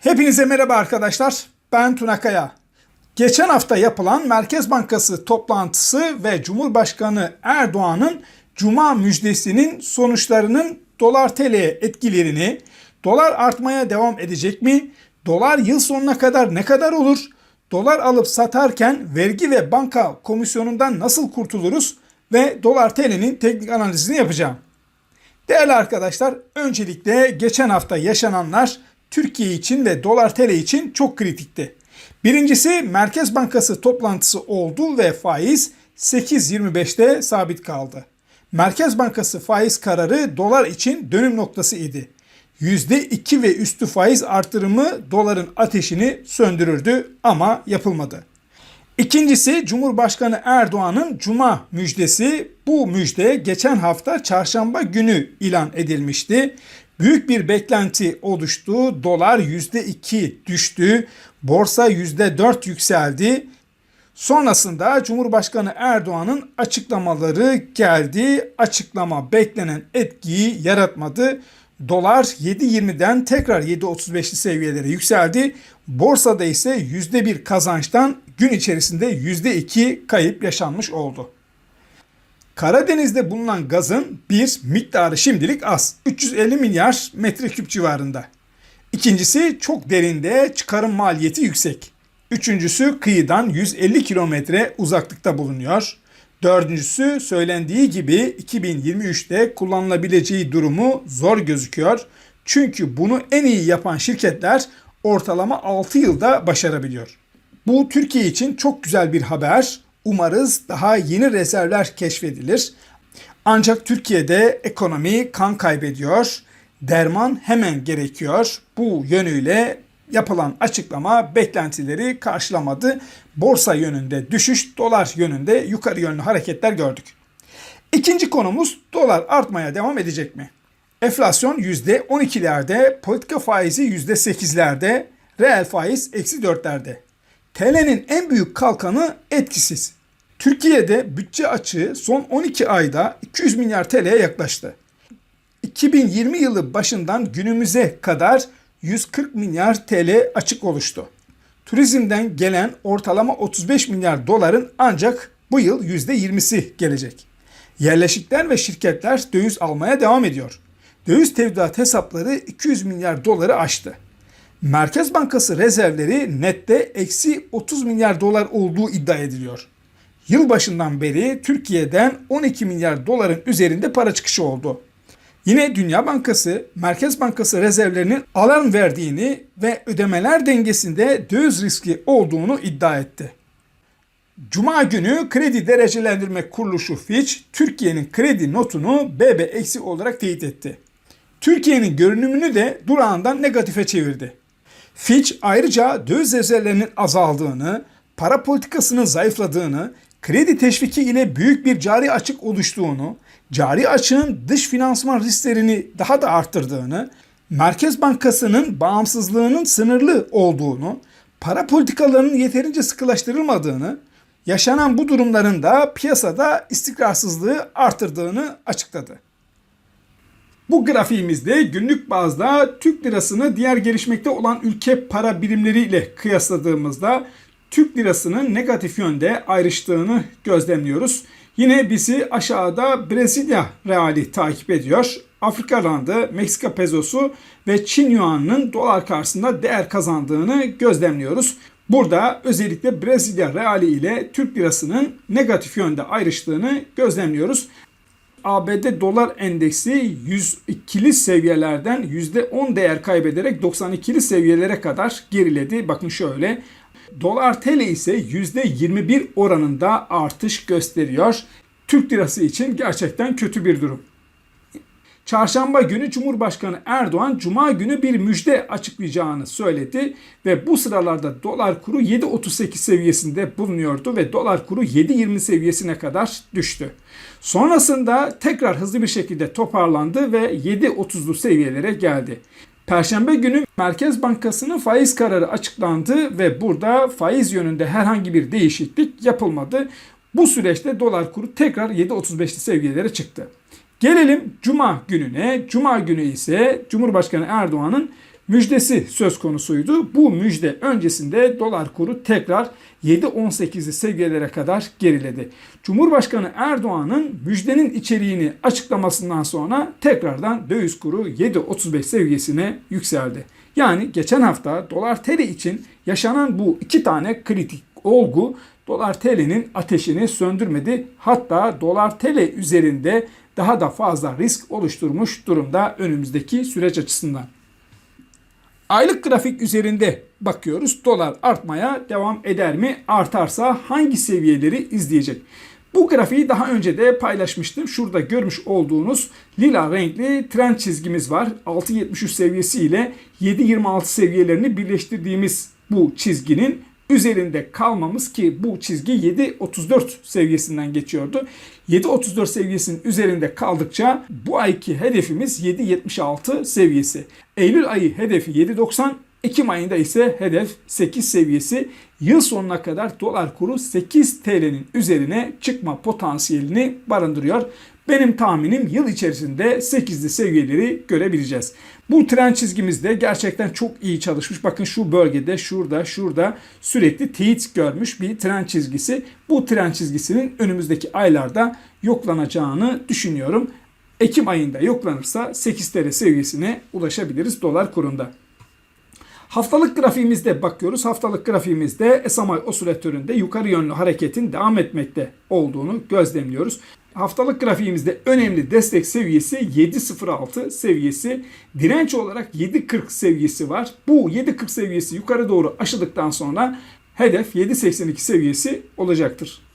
Hepinize merhaba arkadaşlar. Ben Tuna Kaya. Geçen hafta yapılan Merkez Bankası toplantısı ve Cumhurbaşkanı Erdoğan'ın Cuma müjdesinin sonuçlarının dolar TL'ye etkilerini, dolar artmaya devam edecek mi, dolar yıl sonuna kadar ne kadar olur, dolar alıp satarken vergi ve banka komisyonundan nasıl kurtuluruz ve dolar TL'nin teknik analizini yapacağım. Değerli arkadaşlar, öncelikle geçen hafta yaşananlar Türkiye için ve dolar TL için çok kritikti. Birincisi Merkez Bankası toplantısı oldu ve faiz 8.25'te sabit kaldı. Merkez Bankası faiz kararı dolar için dönüm noktası idi. %2 ve üstü faiz artırımı doların ateşini söndürürdü ama yapılmadı. İkincisi Cumhurbaşkanı Erdoğan'ın Cuma müjdesi. Bu müjde geçen hafta çarşamba günü ilan edilmişti. Büyük bir beklenti oluştu. Dolar %2 düştü. Borsa %4 yükseldi. Sonrasında Cumhurbaşkanı Erdoğan'ın açıklamaları geldi. Açıklama beklenen etkiyi yaratmadı. Dolar 7.20'den tekrar 7.35'li seviyelere yükseldi. Borsada ise %1 kazançtan gün içerisinde %2 kayıp yaşanmış oldu. Karadeniz'de bulunan gazın bir miktarı şimdilik az. 350 milyar metreküp civarında. İkincisi çok derinde çıkarım maliyeti yüksek. Üçüncüsü kıyıdan 150 kilometre uzaklıkta bulunuyor. Dördüncüsü söylendiği gibi 2023'te kullanılabileceği durumu zor gözüküyor. Çünkü bunu en iyi yapan şirketler ortalama 6 yılda başarabiliyor. Bu Türkiye için çok güzel bir haber. Umarız daha yeni rezervler keşfedilir. Ancak Türkiye'de ekonomi kan kaybediyor. Derman hemen gerekiyor. Bu yönüyle yapılan açıklama beklentileri karşılamadı. Borsa yönünde düşüş, dolar yönünde yukarı yönlü hareketler gördük. İkinci konumuz dolar artmaya devam edecek mi? Enflasyon %12'lerde, politika faizi %8'lerde, reel faiz eksi 4'lerde. TL'nin en büyük kalkanı etkisiz. Türkiye'de bütçe açığı son 12 ayda 200 milyar TL'ye yaklaştı. 2020 yılı başından günümüze kadar 140 milyar TL açık oluştu. Turizmden gelen ortalama 35 milyar doların ancak bu yıl %20'si gelecek. Yerleşikler ve şirketler döviz almaya devam ediyor. Döviz tevdiat hesapları 200 milyar doları aştı. Merkez Bankası rezervleri nette eksi 30 milyar dolar olduğu iddia ediliyor. Yılbaşından beri Türkiye'den 12 milyar doların üzerinde para çıkışı oldu. Yine Dünya Bankası, Merkez Bankası rezervlerinin alarm verdiğini ve ödemeler dengesinde döviz riski olduğunu iddia etti. Cuma günü kredi derecelendirme kuruluşu Fitch, Türkiye'nin kredi notunu BB olarak teyit etti. Türkiye'nin görünümünü de durağından negatife çevirdi. Fitch ayrıca döviz rezervlerinin azaldığını, para politikasının zayıfladığını, kredi teşviki ile büyük bir cari açık oluştuğunu, cari açığın dış finansman risklerini daha da arttırdığını, Merkez Bankası'nın bağımsızlığının sınırlı olduğunu, para politikalarının yeterince sıkılaştırılmadığını, yaşanan bu durumların da piyasada istikrarsızlığı artırdığını açıkladı. Bu grafiğimizde günlük bazda Türk lirasını diğer gelişmekte olan ülke para birimleriyle kıyasladığımızda Türk lirasının negatif yönde ayrıştığını gözlemliyoruz. Yine bizi aşağıda Brezilya reali takip ediyor. Afrika randı, Meksika pezosu ve Çin yuanının dolar karşısında değer kazandığını gözlemliyoruz. Burada özellikle Brezilya reali ile Türk lirasının negatif yönde ayrıştığını gözlemliyoruz. ABD dolar endeksi 102'li seviyelerden %10 değer kaybederek 92'li seviyelere kadar geriledi. Bakın şöyle. Dolar TL ise %21 oranında artış gösteriyor. Türk lirası için gerçekten kötü bir durum. Çarşamba günü Cumhurbaşkanı Erdoğan Cuma günü bir müjde açıklayacağını söyledi ve bu sıralarda dolar kuru 7.38 seviyesinde bulunuyordu ve dolar kuru 7.20 seviyesine kadar düştü. Sonrasında tekrar hızlı bir şekilde toparlandı ve 7.30'lu seviyelere geldi. Perşembe günü Merkez Bankası'nın faiz kararı açıklandı ve burada faiz yönünde herhangi bir değişiklik yapılmadı. Bu süreçte dolar kuru tekrar 7.35'li seviyelere çıktı. Gelelim Cuma gününe. Cuma günü ise Cumhurbaşkanı Erdoğan'ın müjdesi söz konusuydu. Bu müjde öncesinde dolar kuru tekrar 7.18'li seviyelere kadar geriledi. Cumhurbaşkanı Erdoğan'ın müjdenin içeriğini açıklamasından sonra tekrardan döviz kuru 7.35 seviyesine yükseldi. Yani geçen hafta dolar TL için yaşanan bu iki tane kritik olgu dolar TL'nin ateşini söndürmedi. Hatta dolar TL üzerinde daha da fazla risk oluşturmuş durumda önümüzdeki süreç açısından. Aylık grafik üzerinde bakıyoruz. Dolar artmaya devam eder mi? Artarsa hangi seviyeleri izleyecek? Bu grafiği daha önce de paylaşmıştım. Şurada görmüş olduğunuz lila renkli trend çizgimiz var. 6.73 seviyesi ile 7.26 seviyelerini birleştirdiğimiz bu çizginin üzerinde kalmamız ki bu çizgi 7.34 seviyesinden geçiyordu. 7.34 seviyesinin üzerinde kaldıkça bu ayki hedefimiz 7.76 seviyesi. Eylül ayı hedefi 7.90, Ekim ayında ise hedef 8 seviyesi. Yıl sonuna kadar dolar kuru 8 TL'nin üzerine çıkma potansiyelini barındırıyor. Benim tahminim yıl içerisinde 8'li seviyeleri görebileceğiz. Bu tren çizgimizde gerçekten çok iyi çalışmış. Bakın şu bölgede, şurada, şurada sürekli teyit görmüş bir tren çizgisi. Bu tren çizgisinin önümüzdeki aylarda yoklanacağını düşünüyorum. Ekim ayında yoklanırsa 8 TL seviyesine ulaşabiliriz dolar kurunda. Haftalık grafiğimizde bakıyoruz. Haftalık grafiğimizde SMI osilatöründe yukarı yönlü hareketin devam etmekte olduğunu gözlemliyoruz. Haftalık grafiğimizde önemli destek seviyesi 7.06 seviyesi. Direnç olarak 7.40 seviyesi var. Bu 7.40 seviyesi yukarı doğru aşıldıktan sonra hedef 7.82 seviyesi olacaktır.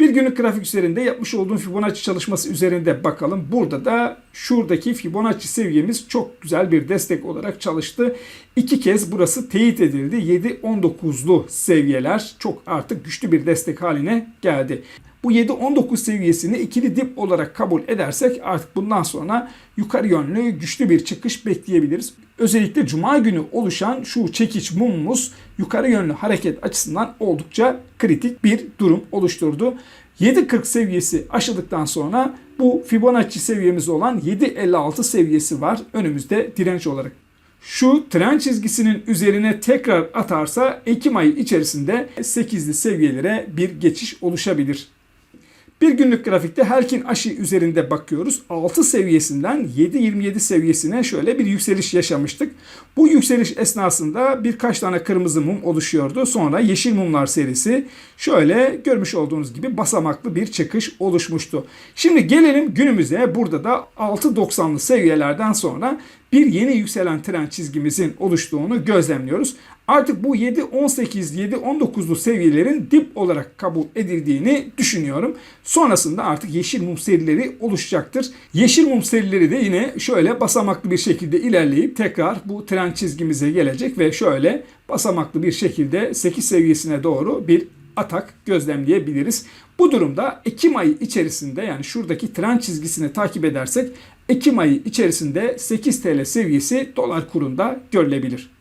Bir günlük grafik üzerinde yapmış olduğum Fibonacci çalışması üzerinde bakalım. Burada da şuradaki Fibonacci seviyemiz çok güzel bir destek olarak çalıştı. İki kez burası teyit edildi. 7-19'lu seviyeler çok artık güçlü bir destek haline geldi. Bu 7-19 seviyesini ikili dip olarak kabul edersek artık bundan sonra yukarı yönlü güçlü bir çıkış bekleyebiliriz. Özellikle cuma günü oluşan şu çekiç mumumuz yukarı yönlü hareket açısından oldukça kritik bir durum oluşturdu. 7.40 seviyesi aşıldıktan sonra bu Fibonacci seviyemiz olan 7.56 seviyesi var önümüzde direnç olarak. Şu tren çizgisinin üzerine tekrar atarsa Ekim ayı içerisinde 8'li seviyelere bir geçiş oluşabilir. Bir günlük grafikte Herkin aşı üzerinde bakıyoruz. 6 seviyesinden 7.27 seviyesine şöyle bir yükseliş yaşamıştık. Bu yükseliş esnasında birkaç tane kırmızı mum oluşuyordu. Sonra yeşil mumlar serisi şöyle görmüş olduğunuz gibi basamaklı bir çıkış oluşmuştu. Şimdi gelelim günümüze. Burada da 6.90'lı seviyelerden sonra bir yeni yükselen trend çizgimizin oluştuğunu gözlemliyoruz. Artık bu 7-18, 7-19'lu seviyelerin dip olarak kabul edildiğini düşünüyorum. Sonrasında artık yeşil mum serileri oluşacaktır. Yeşil mum serileri de yine şöyle basamaklı bir şekilde ilerleyip tekrar bu trend çizgimize gelecek ve şöyle basamaklı bir şekilde 8 seviyesine doğru bir atak gözlemleyebiliriz. Bu durumda Ekim ayı içerisinde yani şuradaki trend çizgisini takip edersek Ekim ayı içerisinde 8 TL seviyesi dolar kurunda görülebilir.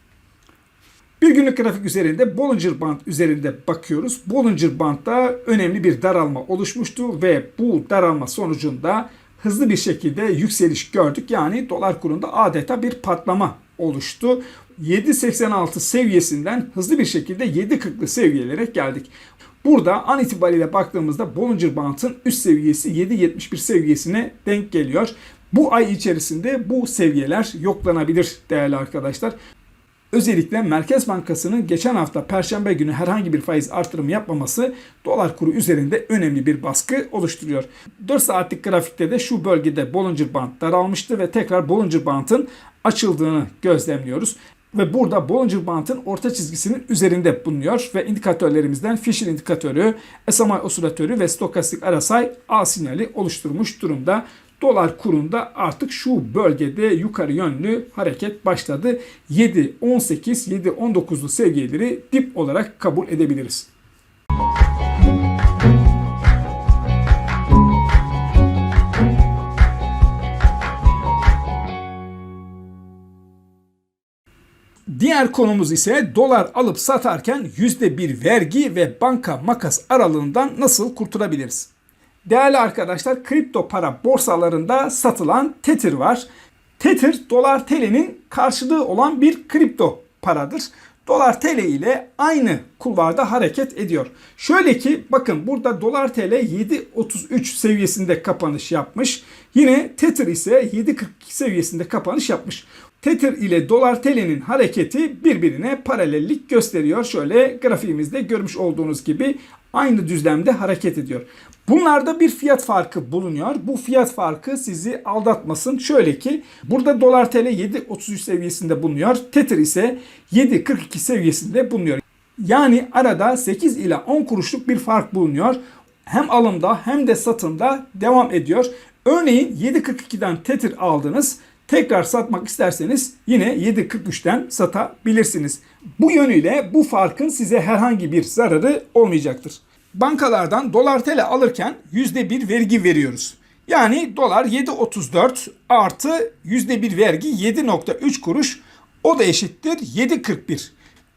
Bir günlük grafik üzerinde Bollinger Band üzerinde bakıyoruz. Bollinger Band'da önemli bir daralma oluşmuştu ve bu daralma sonucunda hızlı bir şekilde yükseliş gördük. Yani dolar kurunda adeta bir patlama oluştu. 7.86 seviyesinden hızlı bir şekilde 7.40'lı seviyelere geldik. Burada an itibariyle baktığımızda Bollinger Band'ın üst seviyesi 7.71 seviyesine denk geliyor. Bu ay içerisinde bu seviyeler yoklanabilir değerli arkadaşlar. Özellikle Merkez Bankası'nın geçen hafta Perşembe günü herhangi bir faiz artırımı yapmaması dolar kuru üzerinde önemli bir baskı oluşturuyor. 4 saatlik grafikte de şu bölgede Bollinger Band daralmıştı ve tekrar Bollinger Band'ın açıldığını gözlemliyoruz. Ve burada Bollinger Band'ın orta çizgisinin üzerinde bulunuyor ve indikatörlerimizden Fisher indikatörü, SMI osilatörü ve stokastik RSI A sinyali oluşturmuş durumda dolar kurunda artık şu bölgede yukarı yönlü hareket başladı. 7, 18, 7, 19'lu seviyeleri dip olarak kabul edebiliriz. Diğer konumuz ise dolar alıp satarken %1 vergi ve banka makas aralığından nasıl kurtulabiliriz? Değerli arkadaşlar kripto para borsalarında satılan Tether var. Tether dolar TL'nin karşılığı olan bir kripto paradır. Dolar TL ile aynı kulvarda hareket ediyor. Şöyle ki bakın burada dolar TL 7.33 seviyesinde kapanış yapmış. Yine Tether ise 7.42 seviyesinde kapanış yapmış. Tether ile dolar TL'nin hareketi birbirine paralellik gösteriyor. Şöyle grafiğimizde görmüş olduğunuz gibi aynı düzlemde hareket ediyor. Bunlarda bir fiyat farkı bulunuyor. Bu fiyat farkı sizi aldatmasın. Şöyle ki burada dolar TL 7.33 seviyesinde bulunuyor. Tether ise 7.42 seviyesinde bulunuyor. Yani arada 8 ila 10 kuruşluk bir fark bulunuyor. Hem alımda hem de satımda devam ediyor. Örneğin 7.42'den Tether aldınız. Tekrar satmak isterseniz yine 7.43'ten satabilirsiniz. Bu yönüyle bu farkın size herhangi bir zararı olmayacaktır. Bankalardan dolar TL alırken %1 vergi veriyoruz. Yani dolar 7.34 artı %1 vergi 7.3 kuruş o da eşittir 7.41.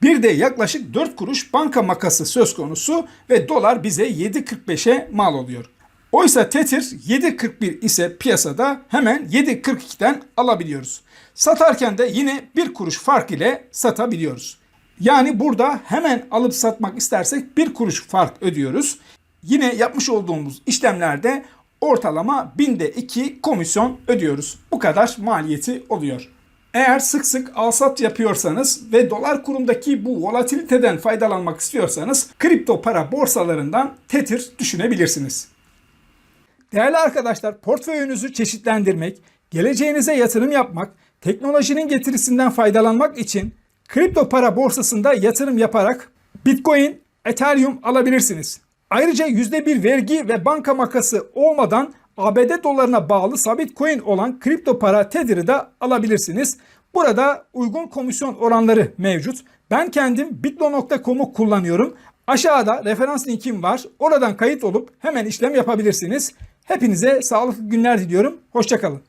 Bir de yaklaşık 4 kuruş banka makası söz konusu ve dolar bize 7.45'e mal oluyor. Oysa Tether 7.41 ise piyasada hemen 7.42'den alabiliyoruz. Satarken de yine 1 kuruş fark ile satabiliyoruz. Yani burada hemen alıp satmak istersek 1 kuruş fark ödüyoruz. Yine yapmış olduğumuz işlemlerde ortalama binde 2 komisyon ödüyoruz. Bu kadar maliyeti oluyor. Eğer sık sık alsat yapıyorsanız ve dolar kurundaki bu volatiliteden faydalanmak istiyorsanız kripto para borsalarından Tether düşünebilirsiniz. Değerli arkadaşlar, portföyünüzü çeşitlendirmek, geleceğinize yatırım yapmak, teknolojinin getirisinden faydalanmak için kripto para borsasında yatırım yaparak Bitcoin, Ethereum alabilirsiniz. Ayrıca %1 vergi ve banka makası olmadan ABD dolarına bağlı sabit coin olan kripto para Tether'ı da alabilirsiniz. Burada uygun komisyon oranları mevcut. Ben kendim bitlo.com'u kullanıyorum. Aşağıda referans linkim var. Oradan kayıt olup hemen işlem yapabilirsiniz. Hepinize sağlıklı günler diliyorum. Hoşçakalın.